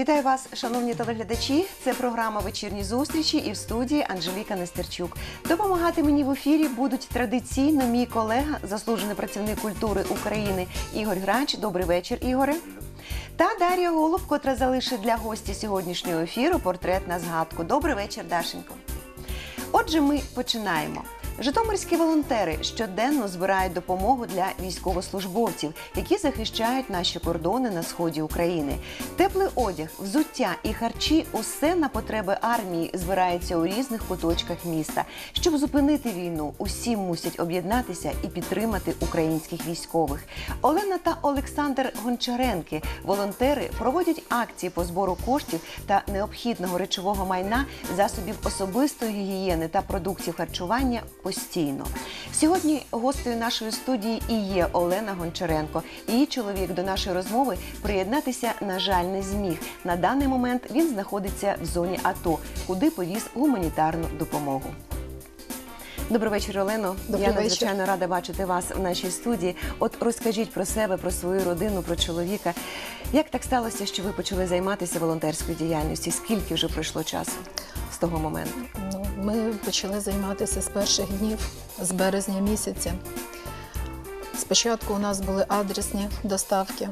Вітаю вас, шановні телеглядачі. Це програма Вечірні зустрічі і в студії Анжеліка Нестерчук. Допомагати мені в ефірі будуть традиційно мій колега, заслужений працівник культури України Ігор Грач. Добрий вечір, Ігоре. Та Дар'я Голуб, котра залишить для гості сьогоднішнього ефіру портрет на згадку. Добрий вечір, Дашенько. Отже, ми починаємо. Житомирські волонтери щоденно збирають допомогу для військовослужбовців, які захищають наші кордони на сході України. Теплий одяг, взуття і харчі усе на потреби армії збирається у різних куточках міста. Щоб зупинити війну, усі мусять об'єднатися і підтримати українських військових. Олена та Олександр Гончаренки, волонтери, проводять акції по збору коштів та необхідного речового майна, засобів особистої гігієни та продуктів харчування постійно. Сьогодні гостею нашої студії і є Олена Гончаренко. Її чоловік до нашої розмови приєднатися, на жаль, не зміг. На даний момент він знаходиться в зоні АТО, куди повіз гуманітарну допомогу. Добрий вечір, Олено. Добрий Я вечір. надзвичайно рада бачити вас в нашій студії. От розкажіть про себе, про свою родину, про чоловіка. Як так сталося, що ви почали займатися волонтерською діяльністю? Скільки вже пройшло часу з того моменту? Ми почали займатися з перших днів, з березня місяця. Спочатку у нас були адресні доставки.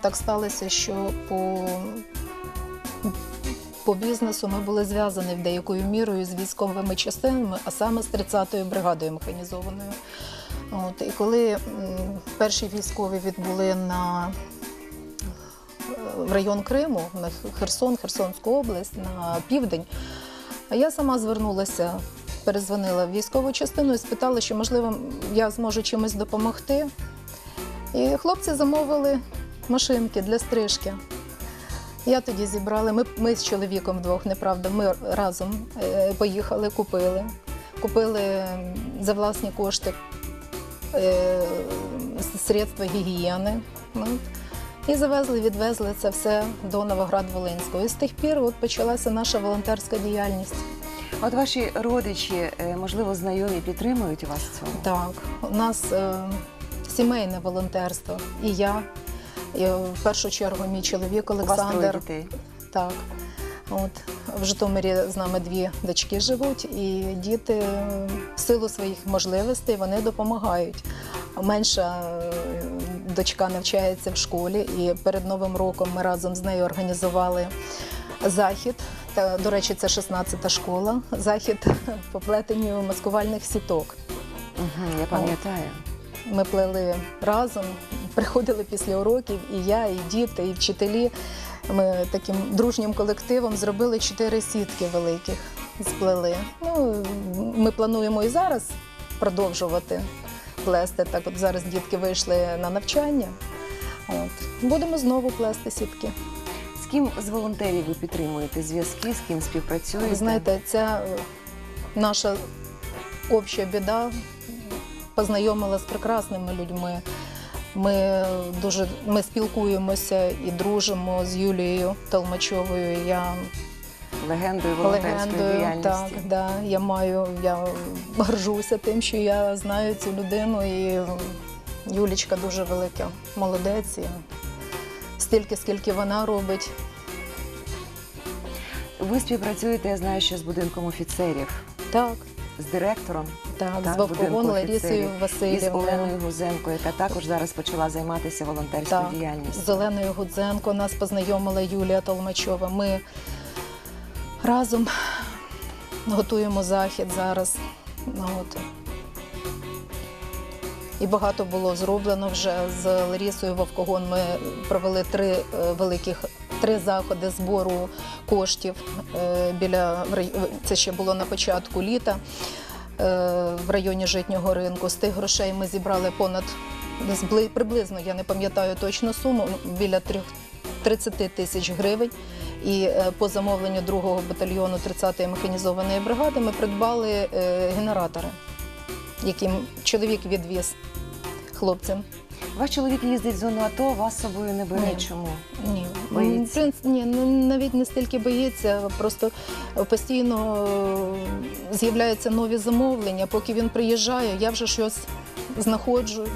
Так сталося, що по, по бізнесу ми були зв'язані в деякою мірою з військовими частинами, а саме з 30-ю бригадою механізованою. От, і коли перші військові відбули на в район Криму, на Херсон, Херсонську область, на південь. А я сама звернулася, перезвонила в військову частину і спитала, що можливо я зможу чимось допомогти. І хлопці замовили машинки для стрижки. Я тоді зібрала. Ми, ми з чоловіком вдвох, неправда, ми разом е, поїхали, купили. Купили за власні кошти е, средства гігієни. І завезли, відвезли це все до Новоград-Волинського. І з тих пір от почалася наша волонтерська діяльність. От ваші родичі, е, можливо, знайомі підтримують вас в цьому? Так, у нас е, сімейне волонтерство. І я, і в першу чергу мій чоловік У вас дітей. Так. От в Житомирі з нами дві дочки живуть, і діти е, в силу своїх можливостей вони допомагають. Менша е, дочка навчається в школі, і перед Новим роком ми разом з нею організували захід. Та, до речі, це 16-та школа. Захід по плетенню маскувальних сіток. Угу, я пам'ятаю. Ми плели разом, приходили після уроків, і я, і діти, і вчителі. Ми таким дружнім колективом зробили чотири сітки великих, сплели. Ну, ми плануємо і зараз продовжувати плести. Так от зараз дітки вийшли на навчання. От. Будемо знову плести сітки. З ким з волонтерів ви підтримуєте зв'язки, з ким співпрацюєте? Ви знаєте, ця е, наша обща біда познайомила з прекрасними людьми. Ми дуже ми спілкуємося і дружимо з Юлією Толмачовою. Я легендою волонтерської легендою. Так, діяльності. да, я маю, я горжуся тим, що я знаю цю людину. І Юлічка дуже велика молодець. І стільки, скільки вона робить. Ви співпрацюєте, я знаю, що з будинком офіцерів, Так, з директором так, Так, з Вовковон будинку Ларісою офіцерів. і з Васильівною. Оленою Гузенко, яка також зараз почала займатися волонтерською Так, діяльністю. з Оленою Гудзенко нас познайомила Юлія Толмачова. Ми разом готуємо захід зараз. Ну, от. І багато було зроблено вже з Ларісою Вовкогон. Ми провели три е, великих три заходи збору коштів е, біля це ще було на початку літа е, в районі житнього ринку. З тих грошей ми зібрали понад приблизно, я не пам'ятаю точну суму, біля 30 тисяч гривень. І е, по замовленню другого батальйону 30-ї механізованої бригади ми придбали е, генератори, яким чоловік відвіз хлопцям. Ваш чоловік їздить в зону АТО, вас з собою не бере. Ні. Чому? Ні, Боїться? Ні, ну, навіть не стільки боїться, просто постійно е, з'являються нові замовлення. Поки він приїжджає, я вже щось знаходжу,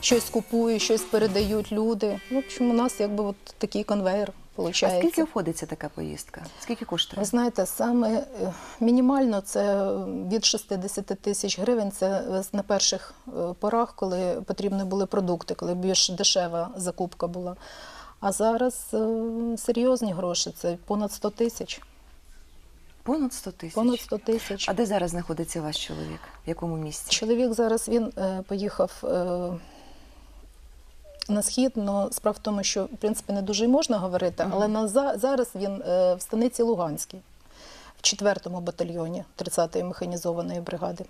щось купую, щось передають люди. В общем, у нас якби от такий конвейер. А скільки обходиться така поїздка? Скільки коштує? Ви знаєте, саме е, мінімально це від 60 тисяч гривень. Це е, на перших е, порах, коли потрібні були продукти, коли більш дешева закупка була. А зараз серйозні гроші це понад 100 тисяч. Понад 100 тисяч. Понад 100 тисяч. А де зараз знаходиться ваш чоловік? В якому місці? Чоловік зараз він поїхав на схід. але справа в тому, що в принципі не дуже й можна говорити, але на за, зараз він е, в станиці Луганській, в 4-му батальйоні 30-ї механізованої бригади.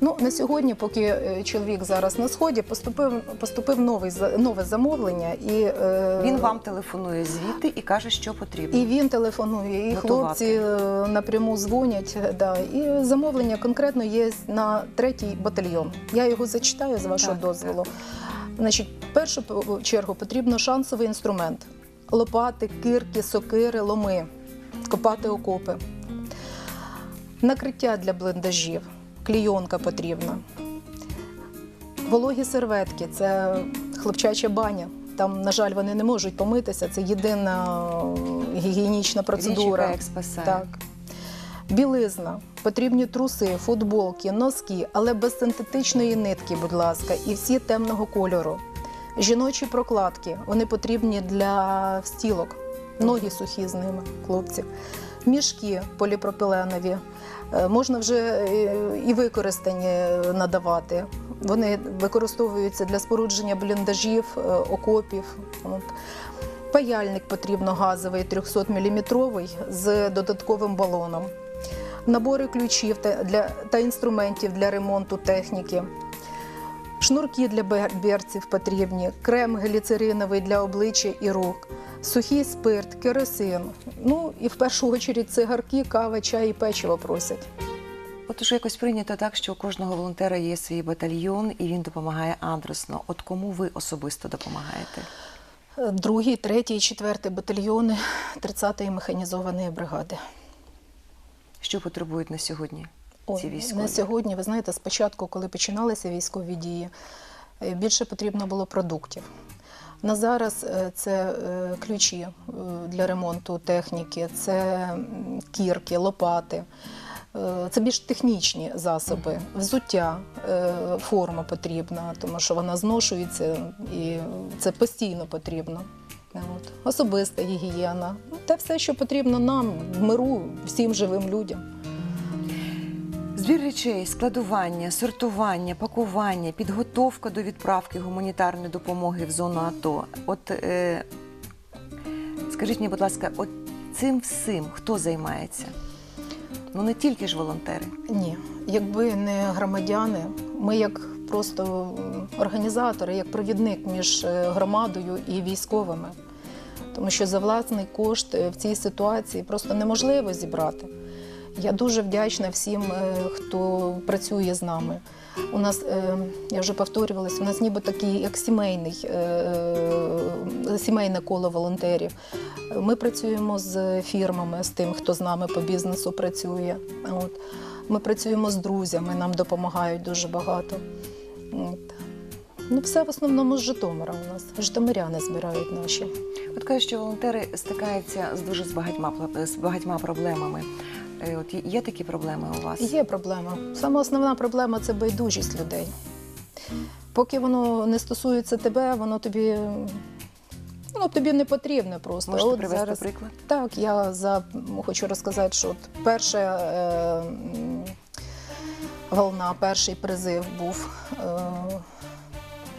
Ну, на сьогодні, поки е, чоловік зараз на сході, поступив, поступив новий, за- нове замовлення. І, е, Він вам телефонує звідти і каже, що потрібно. і він телефонує, і Готувати. хлопці е, напряму дзвонять. Да. І замовлення конкретно є на третій батальйон. Я його зачитаю з вашого Так, дозволу. Значить, в першу чергу потрібно шансовий інструмент: лопати, кирки, сокири, ломи, копати окопи. Накриття для бліндажів, клійонка потрібна. Вологі серветки це хлопчача баня. Там, на жаль, вони не можуть помитися. Це єдина е, гігієнічна Річ, процедура. яка їх спасає. Так. Білизна, потрібні труси, футболки, носки, але без синтетичної нитки, будь ласка, і всі темного кольору. Жіночі прокладки, вони потрібні для стілок, ноги сухі з ними, хлопці. Мішки поліпропиленові, е, можна вже е, і використані е, надавати. Вони використовуються для спорудження бліндажів, окопів. Паяльник потрібно газовий 300-мм з додатковим балоном. Набори ключів та, інструментів для ремонту техніки. Шнурки для берців потрібні, крем гліцериновий для обличчя і рук, сухий спирт, керосин. Ну і в першу чергу цигарки, кава, чай і печиво просять. От уже якось прийнято так, що у кожного волонтера є свій батальйон, і він допомагає адресно. От кому ви особисто допомагаєте? Другий, третій, четвертий батальйони 30-ї механізованої бригади. Що потребують на сьогодні ці військові? На сьогодні, ви знаєте, спочатку, коли починалися військові дії, е, більше потрібно було продуктів. На зараз е, це е, ключі для ремонту техніки, це кірки, лопати. Це більш технічні засоби, взуття, форма потрібна, тому що вона зношується і це постійно потрібно. От. Особиста гігієна. Ну, Те все, що потрібно нам в миру, всім живим людям. Збір речей, складування, сортування, пакування, підготовка до відправки гуманітарної допомоги в зону АТО. От е, скажіть мені, будь ласка, от цим всім хто займається? Ну не тільки ж волонтери. Ні, якби не громадяни, ми як просто м, організатори, як провідник між е, громадою і військовими. Тому що за власний кошт е, в цій ситуації просто неможливо зібрати. Я дуже вдячна всім, е, хто працює з нами. У нас, я вже повторювалася, у нас ніби такий як сімейний, сімейне коло волонтерів. Ми працюємо з фірмами, з тим, хто з нами по бізнесу працює. От. Ми працюємо з друзями, нам допомагають дуже багато. Ну, все в основному з Житомира у нас. Житомиряни збирають наші. От кажуть, що волонтери стикаються з дуже з багатьма з багатьма проблемами. Е, От є- такі проблеми у вас? Є проблема. Саме основна проблема це байдужість людей. Поки воно не стосується тебе, воно тобі, воно тобі не потрібне просто. Можете От привести зараз- приклад? Так, я за хочу розказати, що от перша е, волна, перший призив був. Е,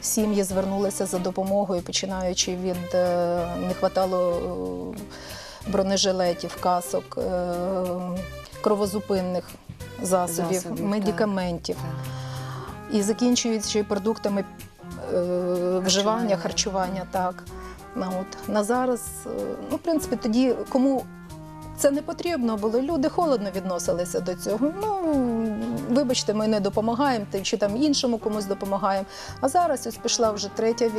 сім'ї звернулися за допомогою, починаючи від е, не хватало е, бронежилетів, касок, кровозупинних засобів, Засобів, медикаментів Так. і закінчуючи продуктами вживання, харчування. Так. Ну, от. На зараз, ну, в принципі, тоді кому це не потрібно було, люди холодно відносилися до цього. Ну, вибачте, ми не допомагаємо, чи там іншому комусь допомагаємо. А зараз ось пішла вже третя е,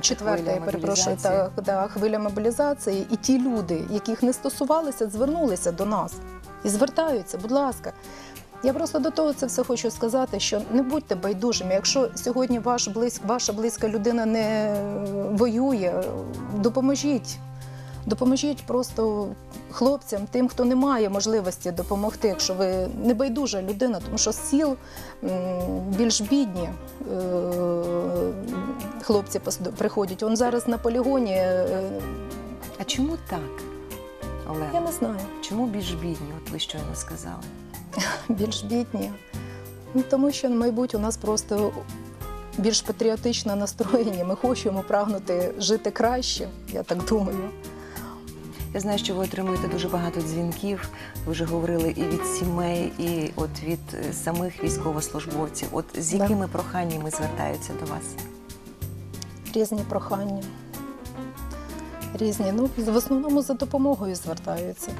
Четверта четверта, я перепрошую, так, да, хвиля мобілізації. І ті люди, яких не стосувалися, звернулися до нас і звертаються, будь ласка. Я просто до того це все хочу сказати, що не будьте байдужими. Якщо сьогодні ваш близь, ваша близька людина не воює, допоможіть. Допоможіть просто хлопцям, тим, хто не має можливості допомогти, якщо ви не байдужа людина, тому що з сіл більш бідні е, хлопці приходять. Он зараз на полігоні, е, А чому так, я не знаю, Чому більш бідні? От ви щойно сказали. більш бідні. Ну, тому що, мабуть, у нас просто більш патріотично настроєні. Ми хочемо прагнути жити краще, я так думаю. Я знаю, що ви отримуєте дуже багато дзвінків. Ви вже говорили і від сімей, і от від е, самих військовослужбовців. От з Да. якими проханнями звертаються до вас? різні прохання. Різні. Ну, в основному за допомогою звертаються.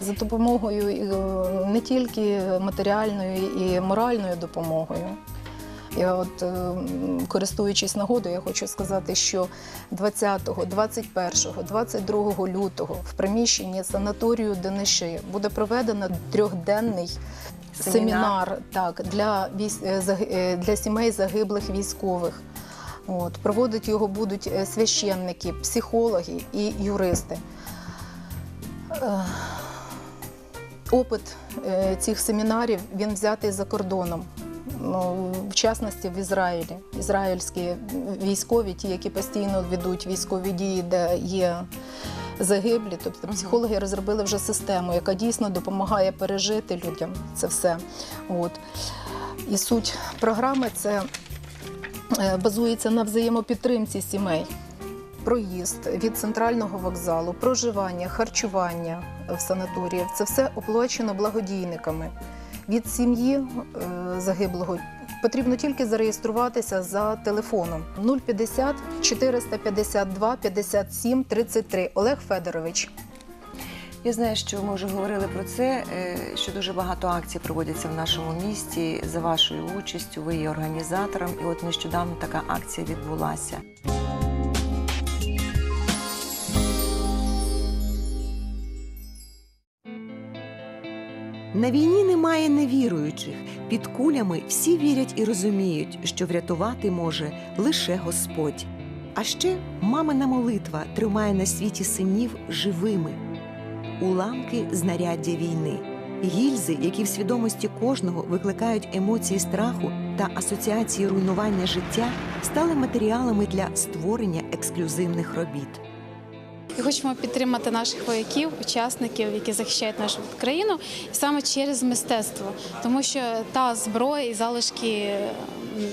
За допомогою е, не тільки матеріальною і моральною допомогою. Я от, е, користуючись нагодою, я хочу сказати, що 20, 21, 22 лютого в приміщенні санаторію Дениши буде проведено трьохденний Семінар. семінар, так, для, е, е, для сімей загиблих військових. От, проводити його будуть священники, психологи і юристи. Опит цих семінарів він взятий за кордоном. Ну, в частності в Ізраїлі. Ізраїльські військові, ті, які постійно ведуть військові дії, де є загиблі. Тобто психологи розробили вже систему, яка дійсно допомагає пережити людям це все. От. І суть програми це е, базується на взаємопідтримці сімей. Проїзд від центрального вокзалу, проживання, харчування в санаторіях це все оплачено благодійниками. Від сім'ї е, загиблого потрібно тільки зареєструватися за телефоном 050 452 57 33. Олег Федорович. Я знаю, що ми вже говорили про це, е, що дуже багато акцій проводяться в нашому місті за вашою участю. Ви є організатором, і от нещодавно така акція відбулася. На війні немає невіруючих. Під кулями всі вірять і розуміють, що врятувати може лише Господь. А ще мамина молитва тримає на світі синів живими. Уламки знаряддя війни, гільзи, які в свідомості кожного викликають емоції страху та асоціації руйнування життя, стали матеріалами для створення ексклюзивних робіт. І хочемо підтримати наших вояків, учасників, які захищають нашу країну, і саме через мистецтво, тому що та зброя і залишки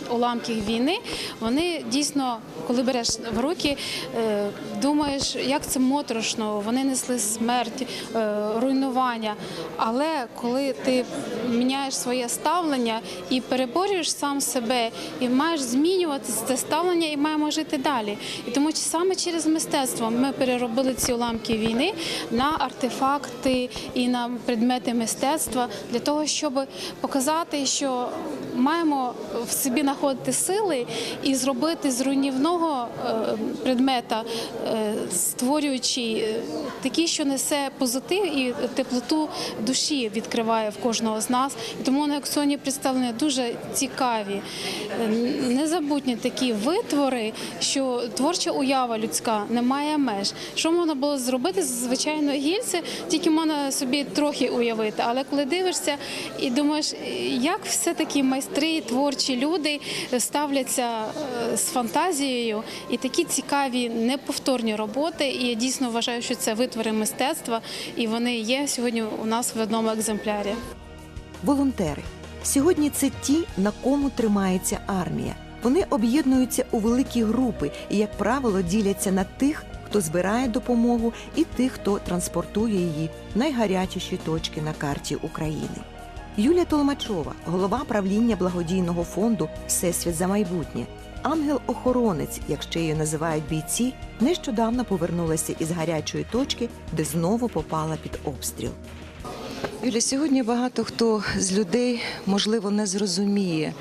уламків війни, вони дійсно, коли береш в руки, е, думаєш, як це моторошно, вони несли смерть, е, руйнування. Але коли ти міняєш своє ставлення і переборюєш сам себе, і маєш змінювати це ставлення, і маємо жити далі. І тому саме через мистецтво ми переробили ці уламки війни на артефакти і на предмети мистецтва для того, щоб показати, що маємо в собі знаходити сили і зробити з руйнівного е, предмета, е, створюючи е, такий, що несе позитив і теплоту душі відкриває в кожного з нас. Тому на аукціоні представлені дуже цікаві, незабутні такі витвори, що творча уява людська не має меж. Що можна було зробити з звичайної гільзи, тільки можна собі трохи уявити. Але коли дивишся і думаєш, як все-таки майстри, творчі люди ставляться е, з фантазією і такі цікаві, неповторні роботи. І я дійсно вважаю, що це витвори мистецтва, і вони є сьогодні у нас в одному екземплярі. Волонтери сьогодні це ті, на кому тримається армія. Вони об'єднуються у великі групи і, як правило, діляться на тих, хто збирає допомогу, і тих, хто транспортує її в найгарячіші точки на карті України. Юлія Толмачова, голова правління благодійного фонду Всесвіт за майбутнє. Ангел-охоронець, як ще її називають бійці, нещодавно повернулася із гарячої точки, де знову попала під обстріл. Юля, сьогодні багато хто з людей можливо не зрозуміє,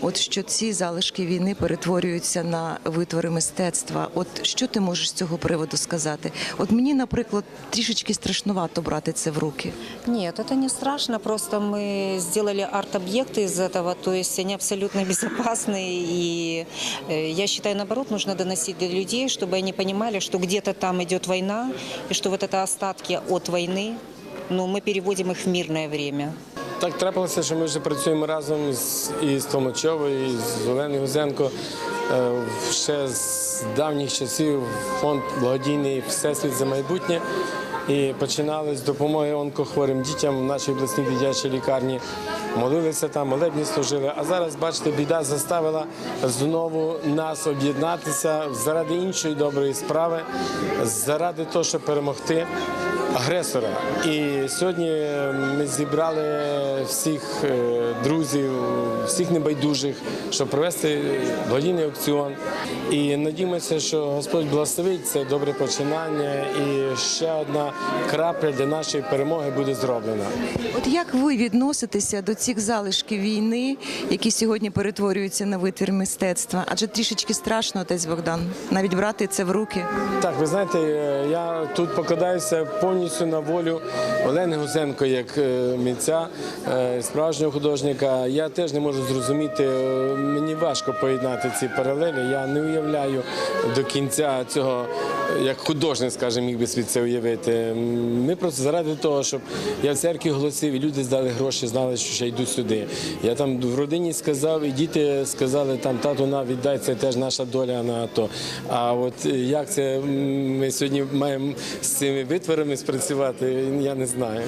от що ці залишки війни перетворюються на витвори мистецтва. От що ти можеш з цього приводу сказати? От мені, наприклад, трішечки страшнувато брати це в руки. Нет, это не страшно, просто мы сделали арт-объекты из этого, то есть они абсолютно безопасные, и э, я считаю, наоборот, нужно доносить до людей, чтобы они понимали, что где-то там идет война, и что вот это остатки от войны, ну, мы переводим их в мирное время. Так трапилося, що ми вже працюємо разом з і і з Оленою Гузенко. Е, Ще з давніх часів фонд благодійний Всесвіт за майбутнє. І починали з допомоги онкохворим дітям в нашій обласній дитячій лікарні. Молилися там, молебні служили. А зараз, бачите, біда заставила знову нас об'єднатися заради іншої доброї справи, заради того, щоб перемогти агресора. І сьогодні ми зібрали всіх е, друзів, всіх небайдужих, щоб провести благодійний аукціон. І надіємося, що Господь благословить це добре починання, і ще одна крапля для нашої перемоги буде зроблена. От як ви відноситеся до цих залишків війни, які сьогодні перетворюються на витвір мистецтва? Адже трішечки страшно, отець Богдан, навіть брати це в руки. Так, ви знаєте, е, я тут покладаюся повністю на волю Олени Гузенко, як е, митця, е, справжнього художника. Я теж не можу зрозуміти, е, мені важко поєднати ці паралелі. Я не уявляю до кінця цього, як художник, скажімо, міг би собі це уявити. Ми просто заради того, щоб я в церкві голосив, і люди здали гроші, знали, що ще йдуть сюди. Я там в родині сказав, і діти сказали, там тату на віддай, це теж наша доля на АТО. А от як це ми сьогодні маємо з цими витворами спрацювати, я не знаю.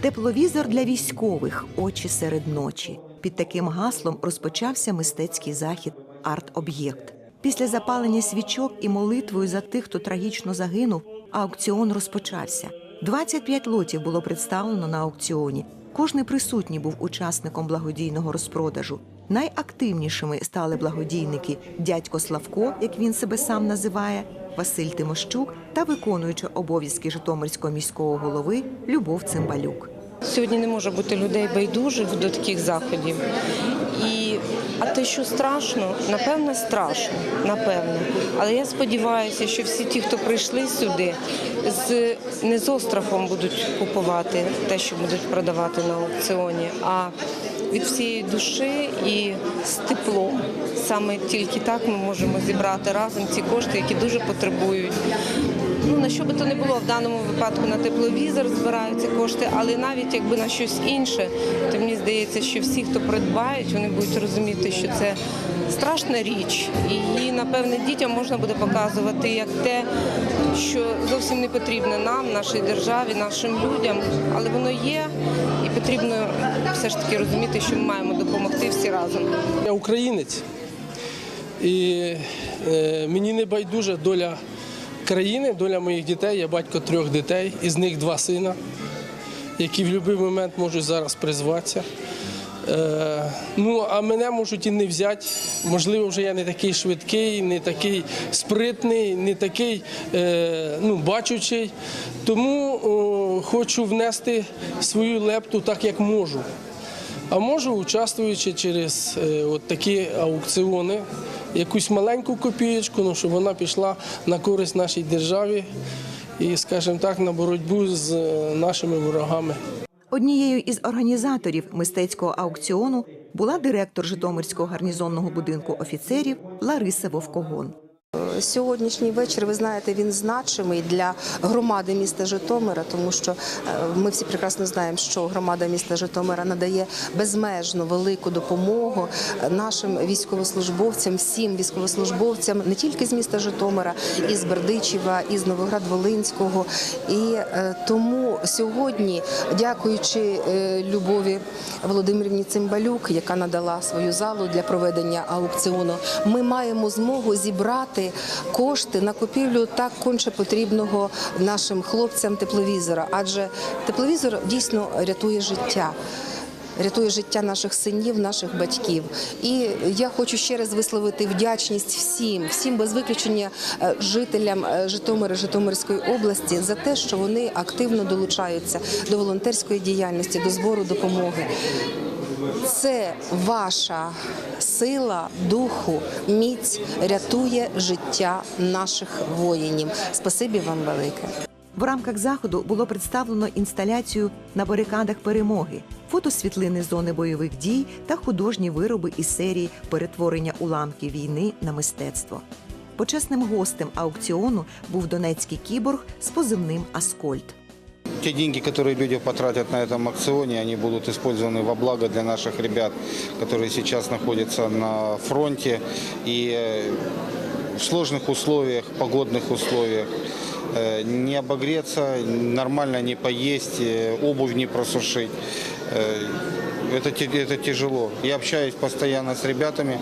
Тепловізор для військових очі серед ночі. Під таким гаслом розпочався мистецький захід арт-об'єкт. Після запалення свічок і молитвою за тих, хто трагічно загинув, аукціон розпочався. 25 лотів було представлено на аукціоні. Кожний присутній був учасником благодійного розпродажу. Найактивнішими стали благодійники дядько Славко, як він себе сам називає, Василь Тимощук та виконуюча обов'язки Житомирського міського голови Любов Цимбалюк. Сьогодні не може бути людей байдужих до таких заходів. І, а те, що страшно, напевно, страшно, напевно. Але я сподіваюся, що всі ті, хто прийшли сюди, з не з острахом будуть купувати те, що будуть продавати на аукціоні, а від всієї душі і з теплом. Саме тільки так ми можемо зібрати разом ці кошти, які дуже потребують. Ну на що би то не було в даному випадку на тепловізор збираються кошти, але навіть якби на щось інше, то мені здається, що всі, хто придбають, вони будуть розуміти, що це страшна річ, її напевне дітям можна буде показувати як те, що зовсім не потрібно нам, нашій державі, нашим людям, але воно є, і потрібно все ж таки розуміти, що ми маємо допомогти всі разом. Я українець, і е, мені не байдужа доля країни, доля моїх дітей. Я батько трьох дітей, із них два сина, які в будь-який момент можуть зараз призватися. Е, ну, а мене можуть і не взяти. Можливо, вже я не такий швидкий, не такий спритний, не такий е, ну, бачучий. Тому о, хочу внести свою лепту так, як можу. А можу, участвуючи через е, от такі аукціони, якусь маленьку копієчку, ну, щоб вона пішла на користь нашій державі і, скажімо так, на боротьбу з е, нашими ворогами. Однією із організаторів мистецького аукціону була директор Житомирського гарнізонного будинку офіцерів Лариса Вовкогон. Сьогоднішній вечір, ви знаєте, він значимий для громади міста Житомира, тому що е, ми всі прекрасно знаємо, що громада міста Житомира надає безмежно велику допомогу нашим військовослужбовцям, всім військовослужбовцям не тільки з міста Житомира, і з Бердичева, і з Новоград-Волинського. І е, тому сьогодні, дякуючи е, Любові Володимирівні Цимбалюк, яка надала свою залу для проведення аукціону, ми маємо змогу зібрати кошти на купівлю так конче потрібного нашим хлопцям тепловізора, адже тепловізор дійсно рятує життя. рятує життя наших синів, наших батьків. І я хочу ще раз висловити вдячність всім, всім без виключення е, жителям е, Житомира, Житомирської області за те, що вони активно долучаються до волонтерської діяльності, до збору допомоги. Це ваша сила духу, міць рятує життя наших воїнів. Спасибі вам велике. В рамках заходу було представлено інсталяцію на барикадах перемоги, фотосвітлини зони бойових дій та художні вироби із серії перетворення уламків війни на мистецтво. Почесним гостем аукціону був донецький кіборг з позивним Аскольд. Те деньги, которые люди потратят на этом аукционе, они будут использованы во благо для наших ребят, которые сейчас находятся на фронте и э, в сложных условиях, погодных условиях. э, Не обогреться, нормально не поесть, э, обувь не просушить. Это, это тяжело. Я общаюсь постоянно с ребятами,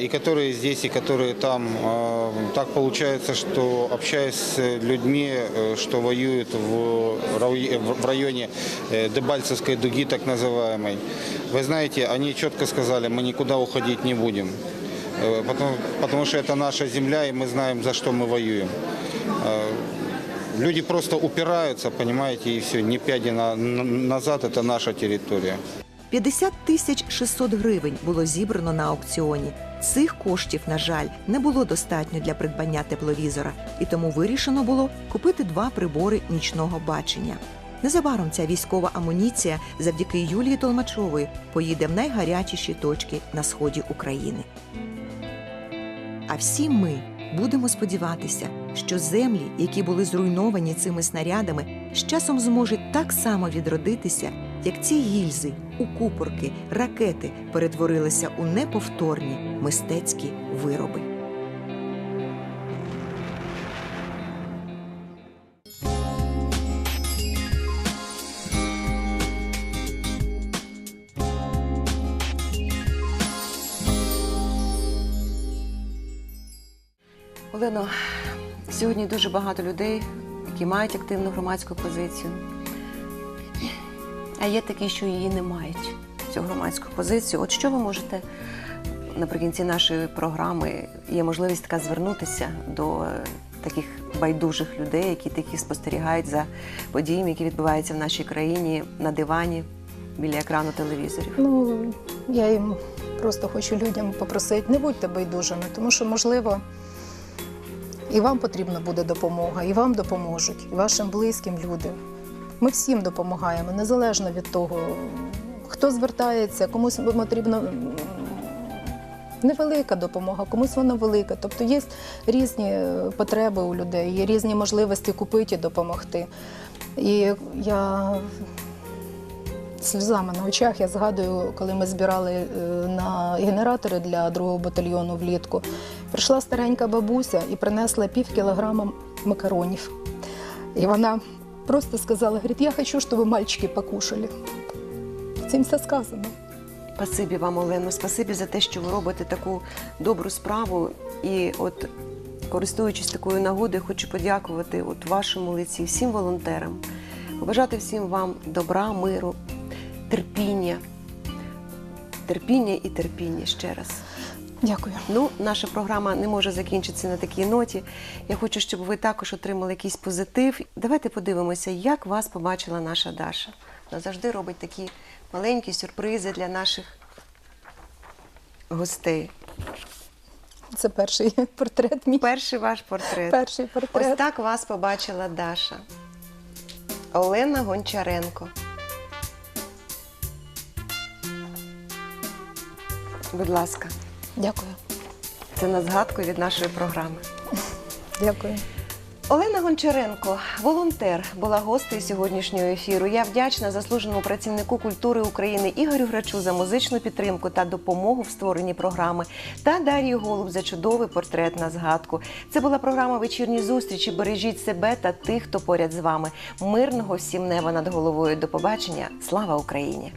и которые здесь, и которые там. Э, Так получается, что общаясь с людьми, э, что воюют в районе- э, Дебальцевской дуги, так называемой, вы знаете, они четко сказали, мы никуда уходить не будем. Э, Потому, потому что это наша земля, и мы знаем, за что мы воюем. Э, Люди просто упираются, понимаете, и все, не пяди на- на- назад, это наша территория. 50 тисяч 600 гривень було зібрано на аукціоні. Цих коштів, на жаль, не було достатньо для придбання тепловізора, і тому вирішено було купити два прибори нічного бачення. Незабаром ця військова амуніція завдяки Юлії Толмачової поїде в найгарячіші точки на сході України. А всі ми будемо сподіватися, що землі, які були зруйновані цими снарядами, з часом зможуть так само відродитися, як ці гільзи, укупорки, ракети перетворилися у неповторні мистецькі вироби. Олено, сьогодні дуже багато людей, які мають активну громадську позицію. А є такі, що її не мають, цю громадську позицію. От що ви можете наприкінці нашої програми є можливість така звернутися до е, таких байдужих людей, які такі спостерігають за подіями, які відбуваються в нашій країні на дивані біля екрану телевізорів. Ну, я їм просто хочу людям попросити, не будьте байдужими, тому що, можливо, і вам потрібна буде допомога, і вам допоможуть, і вашим близьким людям. Ми всім допомагаємо, незалежно від того, хто звертається, комусь потрібна невелика допомога, комусь вона велика. Тобто є різні потреби у людей, є різні можливості купити і допомогти. І я сльозами на очах. Я згадую, коли ми збирали е, на генератори для другого батальйону влітку. Прийшла старенька бабуся і принесла пів кілограма макаронів. І вона просто сказала: говорить, я хочу, щоб мальчики покушали. Цим все сказано. Спасибі вам, Олено, спасибі за те, що ви робите таку добру справу. І от, користуючись такою нагодою, хочу подякувати от вашому лиці всім волонтерам, побажати всім вам добра, миру, терпіння. Терпіння і терпіння ще раз. Дякую. Ну, наша програма не може закінчитися на такій ноті. Я хочу, щоб ви також отримали якийсь позитив. Давайте подивимося, як вас побачила наша Даша. Вона завжди робить такі маленькі сюрпризи для наших гостей. Це перший портрет мій. Перший ваш портрет. Перший Ось так вас побачила Даша. Олена Гончаренко. Будь ласка, Дякую. це на згадку від нашої програми. Дякую. Олена Гончаренко, волонтер, була гостею сьогоднішнього ефіру. Я вдячна заслуженому працівнику культури України Ігорю Грачу за музичну підтримку та допомогу в створенні програми та Дар'ї Голуб за чудовий портрет на згадку. Це була програма Вечірні зустрічі. Бережіть себе та тих, хто поряд з вами. Мирного всім неба над головою. До побачення. Слава Україні!